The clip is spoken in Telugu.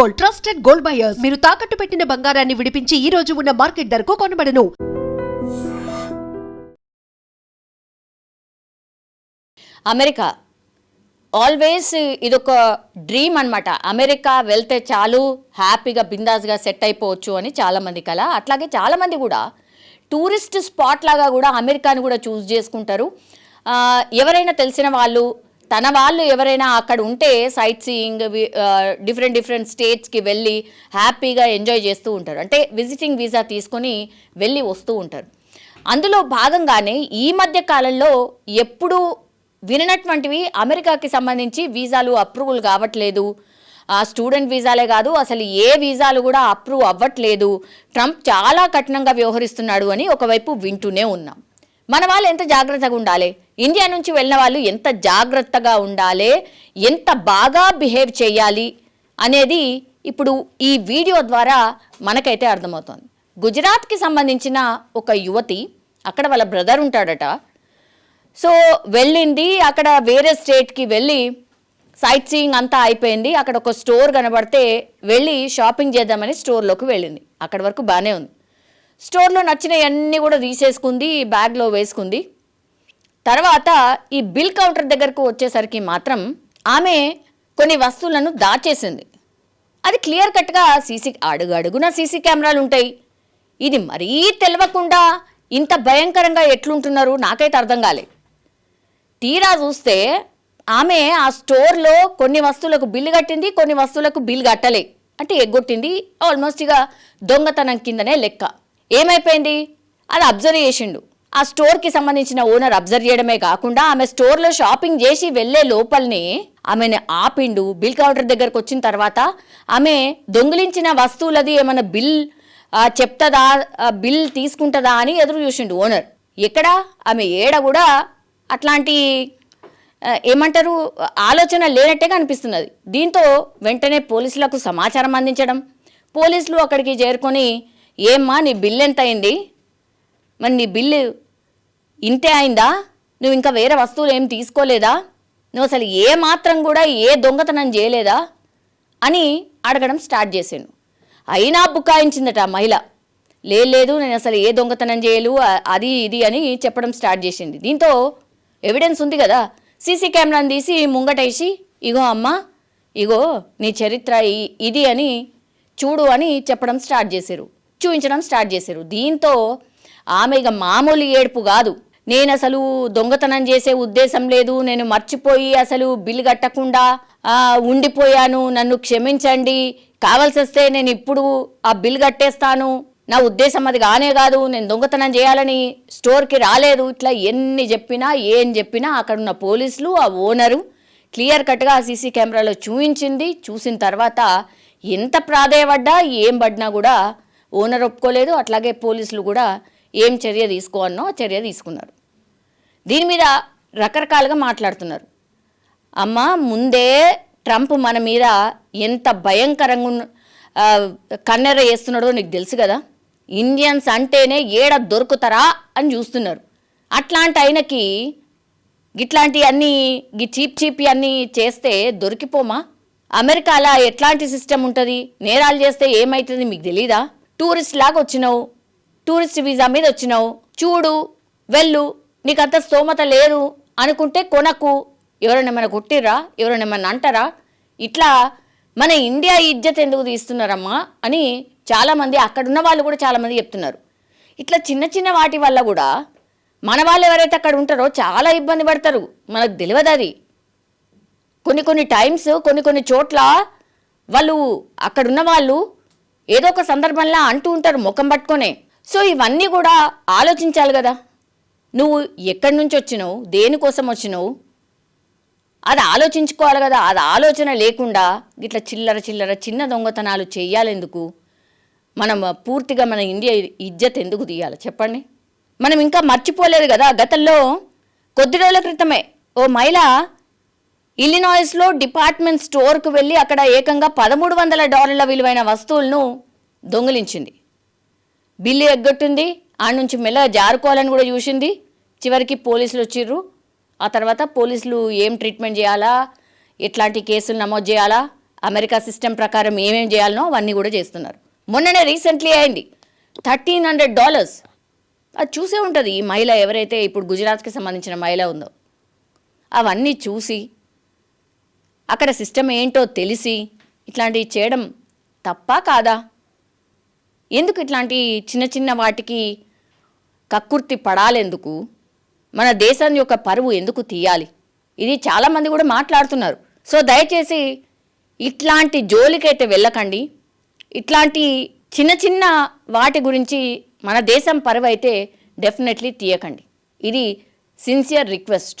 Gold trusted gold buyers. మీరు తాకట్టు పెట్టిన బంగారాన్ని విడిపించి ఈ రోజు ఉన్న మార్కెట్ ధరకు కొనబడను. అమెరికా. ఆల్వేస్ ఇదొక డ్రీమ్ అనమాట అమెరికా వెళ్తే చాలు హ్యాపీగా బిందాస్గా సెట్ అయిపోవచ్చు అని చాలామంది కల. అట్లాగే చాలామంది కూడా టూరిస్ట్ స్పాట్ లాగా కూడా అమెరికాని కూడా చూస్ చేసుకుంటారు. ఎవరైనా తెలిసిన వాళ్ళు తన వాళ్ళు ఎవరైనా అక్కడ ఉంటే సైట్ సీయింగ్ డిఫరెంట్ డిఫరెంట్ స్టేట్స్కి వెళ్ళి హ్యాపీగా ఎంజాయ్ చేస్తూ ఉంటారు. అంటే విజిటింగ్ వీసా తీసుకొని వెళ్ళి వస్తూ ఉంటారు. అందులో భాగంగానే ఈ మధ్య కాలంలో ఎప్పుడు విననటువంటివి అమెరికాకి సంబంధించి వీసాలు అప్రూవల్ కావట్లేదు. ఆ స్టూడెంట్ వీసాలే కాదు అసలు ఏ వీసాలు కూడా అప్రూవ్ అవ్వట్లేదు. ట్రంప్ చాలా కఠినంగా వ్యవహరిస్తున్నాడు అని ఒకవైపు వింటూనే ఉన్నాం. మన వాళ్ళు ఎంత జాగ్రత్తగా ఉండాలి? ఇండియా నుంచి వెళ్ళిన వాళ్ళు ఎంత జాగ్రత్తగా ఉండాలి? ఎంత బాగా బిహేవ్ చేయాలి? అనేది ఇప్పుడు ఈ వీడియో ద్వారా మనకైతే అర్థమవుతోంది. గుజరాత్కి సంబంధించిన ఒక యువతి అక్కడ వాళ్ళ బ్రదర్ ఉంటాడట. సో వెళ్ళింది అక్కడ వేరే స్టేట్కి వెళ్ళి సైట్ సీయింగ్ అంతా అయిపోయింది. అక్కడ ఒక స్టోర్ కనబడితే వెళ్ళి షాపింగ్ చేద్దామని స్టోర్లోకి వెళ్ళింది. అక్కడి వరకు బాగానే ఉంది. స్టోర్లో నచ్చినవన్నీ కూడా తీసేసుకుంది బ్యాగ్లో వేసుకుంది. తర్వాత ఈ బిల్ కౌంటర్ దగ్గరకు వచ్చేసరికి మాత్రం ఆమె కొన్ని వస్తువులను దాచేసింది. అది క్లియర్ కట్గా సీసీ అడుగు అడుగున సీసీ కెమెరాలు ఉంటాయి ఇది మరీ తెలియకుండా ఇంత భయంకరంగా ఎట్లుంటున్నారు నాకైతే అర్థం కాలే. తీరా చూస్తే ఆమె ఆ స్టోర్లో కొన్ని వస్తువులకు బిల్లు కట్టింది కొన్ని వస్తువులకు బిల్ కట్టలే. అంటే ఎగ్గొట్టింది ఆల్మోస్ట్ ఇక దొంగతనం కిందనే లెక్క. ఏమైపోయింది? అది అబ్జర్వ్ చేసిండు. ఆ స్టోర్కి సంబంధించిన ఓనర్ అబ్జర్వ్ చేయడమే కాకుండా ఆమె స్టోర్లో షాపింగ్ చేసి వెళ్ళే లోపలనే ఆమెను ఆపిండు. బిల్ కౌంటర్ దగ్గరకు వచ్చిన తర్వాత ఆమె దొంగిలించిన వస్తువులది ఏమైనా బిల్ చెప్తదా చెప్తుందా బిల్ తీసుకుంటుందా అని ఎదురు చూసిండు ఓనర్. ఎక్కడ? ఆమె ఏడ కూడా అట్లాంటి ఏమంటారు ఆలోచన లేనట్టే అనిపిస్తున్నది దీంతో వెంటనే పోలీసులకు సమాచారం అందించడం పోలీసులు అక్కడికి చేరుకొని ఏమ్మా నీ బిల్ ఎంత అయింది మరి నీ బిల్లు ఇంతే అయిందా? నువ్వు ఇంకా వేరే వస్తువులు ఏం తీసుకోలేదా? నువ్వు అసలు ఏ మాత్రం కూడా ఏ దొంగతనం చేయలేదా? అని అడగడం స్టార్ట్ చేశాను అయినా బుకాయించిందట ఆ మహిళ. లేదు నేను అసలు ఏ దొంగతనం చేయలు అది ఇది అని చెప్పడం స్టార్ట్ చేసింది. దీంతో ఎవిడెన్స్ ఉంది కదా. సీసీ కెమెరాని తీసి ముంగటేసి ఇగో అమ్మా ఇగో నీ చరిత్ర ఇది అని చూడు అని చెప్పడం స్టార్ట్ చేశారు చూపించడం స్టార్ట్ చేశారు. దీంతో ఆమె ఇక మామూలు ఏడుపు కాదు. నేను అసలు దొంగతనం చేసే ఉద్దేశం లేదు. నేను మర్చిపోయి అసలు బిల్లు కట్టకుండా ఉండిపోయాను. నన్ను క్షమించండి. కావాల్సి వస్తే నేను ఇప్పుడు ఆ బిల్ కట్టేస్తాను. నా ఉద్దేశం అది కానే కాదు. నేను దొంగతనం చేయాలని స్టోర్కి రాలేదు. ఇట్లా ఎన్ని చెప్పినా ఏం చెప్పినా అక్కడ ఉన్న పోలీసులు ఆ ఓనరు క్లియర్ కట్గా ఆ సీసీ కెమెరాలో చూపించింది చూసిన తర్వాత ఎంత ప్రాధేయపడ్డా ఏం పడినా కూడా ఓనర్ ఒప్పుకోలేదు అట్లాగే పోలీసులు కూడా ఏం చర్య తీసుకోవన్నో ఆ చర్య తీసుకున్నారు. దీని మీద రకరకాలుగా మాట్లాడుతున్నారు. అమ్మ ముందే ట్రంప్ మన మీద ఎంత భయంకరంగా కన్నెర వేస్తున్నాడో నీకు తెలుసు కదా? ఇండియన్స్ అంటేనే ఏడ దొరుకుతారా అని చూస్తున్నారు. అట్లాంటి ఆయనకి గిట్లాంటి అన్నీ గి చీప్ చీప్ అన్నీ చేస్తే దొరికిపోమా? అమెరికాలో ఎట్లాంటి సిస్టమ్ ఉంటుంది? నేరాలు చేస్తే ఏమవుతుంది మీకు తెలీదా? టూరిస్ట్ లాగా వచ్చినావు. టూరిస్ట్ వీసా మీద వచ్చినావు. చూడు వెళ్ళు నీకంత స్తోమత లేదు అనుకుంటే కొనకు. ఎవరైనా ఏమైనా కొట్టిర్రా? ఎవరైనా ఏమైనా అంటారా? ఇట్లా మన ఇండియా ఇజ్జత్ ఎందుకు తీస్తున్నారమ్మా అని చాలామంది అక్కడున్న వాళ్ళు కూడా చాలామంది చెప్తున్నారు. ఇట్లా చిన్న చిన్న వాటి వల్ల కూడా మన వాళ్ళు ఎవరైతే అక్కడ ఉంటారో చాలా ఇబ్బంది పడతారు. మనకు తెలియదు అది. కొన్ని కొన్ని టైమ్స్ కొన్ని కొన్ని చోట్ల వాళ్ళు అక్కడున్న వాళ్ళు ఏదో ఒక సందర్భంలో అంటూ ఉంటారు ముఖం పట్టుకొనే. సో ఇవన్నీ కూడా ఆలోచించాలి కదా. నువ్వు ఎక్కడి నుంచి వచ్చినావు? దేనికోసం వచ్చినావు? అది ఆలోచించుకోవాలి కదా. అది ఆలోచన లేకుండా ఇట్లా చిల్లర చిల్లర చిన్న దొంగతనాలు చేయాలెందుకు? మనం పూర్తిగా మన ఇండియా ఇజ్జత్ ఎందుకు తీయాలి? చెప్పండి. మనం ఇంకా మర్చిపోలేదు కదా గతంలో కొద్ది రోజుల క్రితమే ఓ మహిళ ఇల్లినాయిస్లో డిపార్ట్మెంట్ స్టోర్కు వెళ్ళి అక్కడ ఏకంగా పదమూడు వందల డాలర్ల విలువైన వస్తువులను దొంగిలించింది. బిల్లు ఎగ్గొట్టింది ఆ నుంచి మెల్లగా జారుకోవాలని కూడా చూసింది. చివరికి పోలీసులు వచ్చిర్రు. ఆ తర్వాత పోలీసులు ఏం ట్రీట్మెంట్ చేయాలా ఎట్లాంటి కేసులు నమోదు చేయాలా అమెరికా సిస్టమ్ ప్రకారం ఏమేం చేయాలనో అవన్నీ కూడా చేస్తున్నారు. మొన్ననే రీసెంట్లీ అయింది. Thirteen hundred dollars. అది చూసే ఉంటుంది ఈ మహిళ ఎవరైతే ఇప్పుడు గుజరాత్కి సంబంధించిన మహిళ ఉందో. అవన్నీ చూసి అక్కడ సిస్టమ్ ఏంటో తెలిసి ఇట్లాంటివి చేయడం తప్పా కాదా? ఎందుకు ఇట్లాంటి చిన్న చిన్న వాటికి కక్కుర్తి పడాలెందుకు? మన దేశం యొక్క పరువు ఎందుకు తీయాలి? ఇది చాలామంది కూడా మాట్లాడుతున్నారు. సో దయచేసి ఇట్లాంటి జోలికైతే వెళ్ళకండి. ఇట్లాంటి చిన్న చిన్న వాటి గురించి మన దేశం పరువు అయితే డెఫినెట్లీ తీయకండి. ఇది సిన్సియర్ రిక్వెస్ట్.